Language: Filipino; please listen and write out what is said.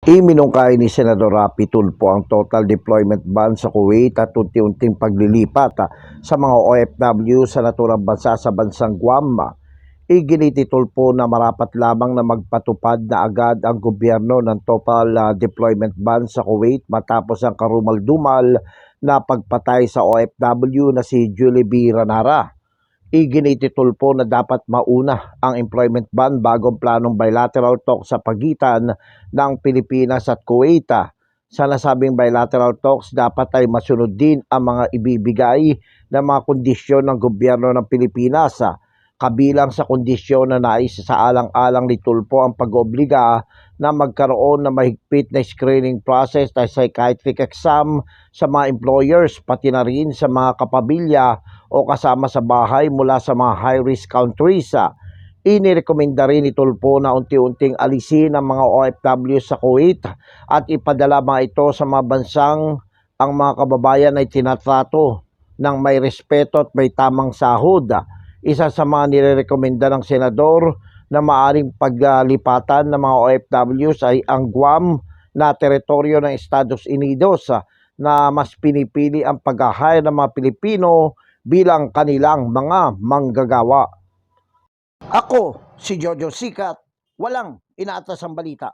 Iminungkahi ni Senador Rapi Tulfo ang total deployment ban sa Kuwait at unti-unting paglilipat ah, sa mga OFW sa naturang bansa sa bansang Guam. Iginiti na marapat lamang na magpatupad na agad ang gobyerno ng total ah, deployment ban sa Kuwait matapos ang karumal-dumal na pagpatay sa OFW na si Julie B. Ranara. Iginiti Tulfo na dapat mauna ang employment ban bago ang planong bilateral talk sa pagitan ng Pilipinas at Kuwait. Sa nasabing bilateral talks, dapat ay masunod din ang mga ibibigay na mga kondisyon ng gobyerno ng Pilipinas. Kabilang sa kondisyon na nais sa alang-alang ni Tulfo ang pag-obliga na magkaroon ng mahigpit na screening process at psychiatric exam sa mga employers pati na rin sa mga kapabilya o kasama sa bahay mula sa mga high-risk countries. Inirekomenda rin ni Tulfo na unti-unting alisin ang mga OFW sa Kuwait at ipadala mga ito sa mga bansang ang mga kababayan ay tinatrato ng may respeto at may tamang sahod. Isa sa mga nirekomenda ng senador na maaring paglipatan ng mga OFWs ay ang Guam na teritoryo ng Estados Unidos ah, na mas pinipili ang pag-hire ng mga Pilipino bilang kanilang mga manggagawa. Ako, si Jojo Sikat, walang inaatas ang balita.